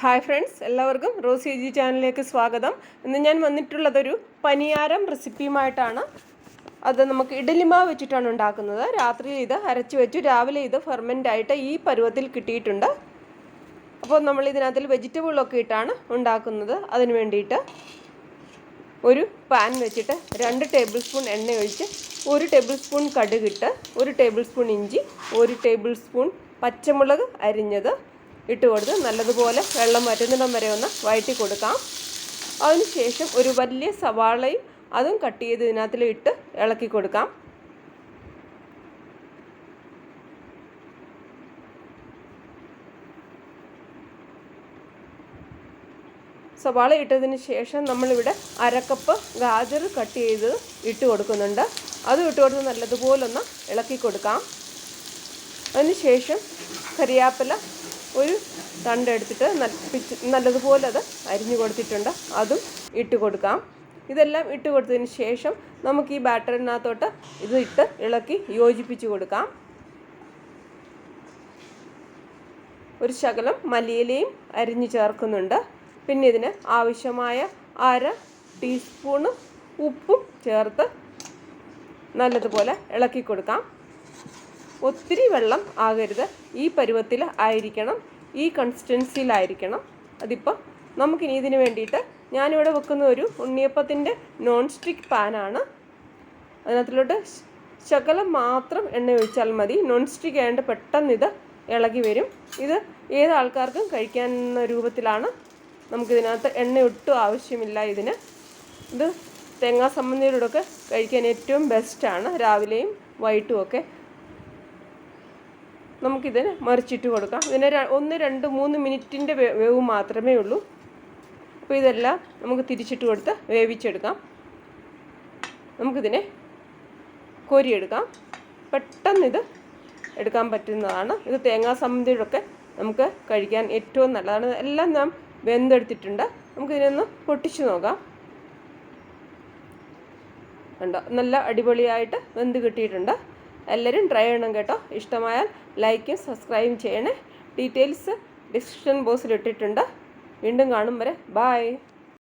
Hi friends എല്ലാവർക്കും Rosy G ചാനലിലേക്ക് സ്വാഗതം. ഇന്ന് ഞാൻ വന്നിട്ടുള്ളതൊരു പനിയാരം റെസിപ്പിയുമായിട്ടാണ്. അത് നമുക്ക് ഇഡലിമാവ് വെച്ചിട്ടാണ് ഉണ്ടാക്കുന്നത്. രാത്രി ഇത് അരച്ച് വെച്ചു രാവിലെ ഇത് ഫെർമെന്റ് ആയിട്ട് ഈ പരുവത്തിൽ കിട്ടിയിട്ടുണ്ട്. അപ്പോൾ നമ്മൾ ഇതിനകത്തിൽ വെജിറ്റബിളൊക്കെ ഇട്ടാണ് ഉണ്ടാക്കുന്നത്. അതിന് വേണ്ടിയിട്ട് ഒരു പാൻ വെച്ചിട്ട് രണ്ട് ടേബിൾ സ്പൂൺ എണ്ണ ഒഴിച്ച് ഒരു ടേബിൾ സ്പൂൺ കടുകിട്ട് ഒരു ടേബിൾ സ്പൂൺ ഇഞ്ചി ഒരു ടേബിൾ സ്പൂൺ പച്ചമുളക് അരിഞ്ഞത് ഇട്ട് കൊടുത്ത് നല്ലതുപോലെ വെള്ളം വറ്റുന്നിടം വരെ ഒന്ന് വഴറ്റി കൊടുക്കാം. അതിനുശേഷം ഒരു വലിയ സവാളയും അതും കട്ട് ചെയ്ത് ഇതിനകത്തിൽ ഇട്ട് ഇളക്കി കൊടുക്കാം. സവാള ഇട്ടതിന് ശേഷം നമ്മളിവിടെ അരക്കപ്പ് ഗാജർ കട്ട് ചെയ്ത് ഇട്ട് കൊടുക്കുന്നുണ്ട്. അതും ഇട്ട് കൊടുത്ത് നല്ലതുപോലെ ഒന്ന് ഇളക്കി കൊടുക്കാം. അതിന് ശേഷം കറിയാപ്പില ഒരു തണ്ടെടുത്തിട്ട് നല്ലതുപോലെ അത് അരിഞ്ഞു കൊടുത്തിട്ടുണ്ട്. അതും ഇട്ട് കൊടുക്കാം. ഇതെല്ലാം ഇട്ട് കൊടുത്തതിന് ശേഷം നമുക്ക് ഈ ബാറ്ററിനകത്തോട്ട് ഇത് ഇട്ട് ഇളക്കി യോജിപ്പിച്ച് കൊടുക്കാം. ഒരു ശകലം മല്ലിയിലയും അരിഞ്ഞു ചേർക്കുന്നുണ്ട്. പിന്നെ ഇതിന് ആവശ്യമായ അര ടീസ്പൂണ് ഉപ്പും ചേർത്ത് നല്ലതുപോലെ ഇളക്കി കൊടുക്കാം. ഒത്തിരി വെള്ളം ആകരുത്. ഈ പരുവത്തിൽ ആയിരിക്കണം. ഈ കൺസിസ്റ്റൻസിയിലായിരിക്കണം അതിപ്പോൾ നമുക്കിനി ഇതിന് വേണ്ടിയിട്ട് ഞാനിവിടെ വെക്കുന്ന ഒരു ഉണ്ണിയപ്പത്തിന്റെ നോൺ സ്റ്റിക്ക് പാനാണ് അതിനകത്തിലോട്ട് ശകലം മാത്രം എണ്ണ ഒഴിച്ചാൽ മതി. നോൺ സ്റ്റിക്ക് ആയതുകൊണ്ട് പെട്ടെന്ന് ഇത് ഇളകി വരും. ഇത് ഏത് ആൾക്കാർക്കും കഴിക്കാവുന്ന രൂപത്തിലാണ്. നമുക്കിതിനകത്ത് എണ്ണ ഒട്ടും ആവശ്യമില്ല ഇതിന്. ഇത് തേങ്ങാ സംബന്ധിയോടൊക്കെ കഴിക്കാൻ ഏറ്റവും ബെസ്റ്റാണ് രാവിലെയും വൈകിട്ടും ഒക്കെ നമുക്കിതിന് മറിച്ചിട്ട് കൊടുക്കാം. ഇതിന് ഒന്ന് രണ്ട് മൂന്ന് മിനിറ്റിന്റെ വേവ് മാത്രമേ ഉള്ളൂ. അപ്പോൾ ഇതെല്ലാം നമുക്ക് തിരിച്ചിട്ട് കൊടുത്ത് വേവിച്ചെടുക്കാം. നമുക്കിതിനെ കോരിയെടുക്കാം. പെട്ടെന്ന് ഇത് എടുക്കാൻ പറ്റുന്നതാണ്. ഇത് തേങ്ങാ സമ്മതിയിലൊക്കെ നമുക്ക് കഴിക്കാൻ ഏറ്റവും നല്ലതാണ്. എല്ലാം നാം വെന്തെടുത്തിട്ടുണ്ട്. നമുക്കിതിനൊന്ന് പൊട്ടിച്ചു നോക്കാം. ഉണ്ടോ നല്ല അടിപൊളിയായിട്ട് വെന്ത് കിട്ടിയിട്ടുണ്ട്. എല്ലാവരും ട്രൈ ചെയ്യണം കേട്ടോ. ഇഷ്ടമായാൽ ലൈക്കും സബ്സ്ക്രൈബും ചെയ്യണേ. ഡീറ്റെയിൽസ് ഡിസ്ക്രിപ്ഷൻ ബോക്സിൽ ഇട്ടിട്ടുണ്ട്. വീണ്ടും കാണും വരെ. ബായ്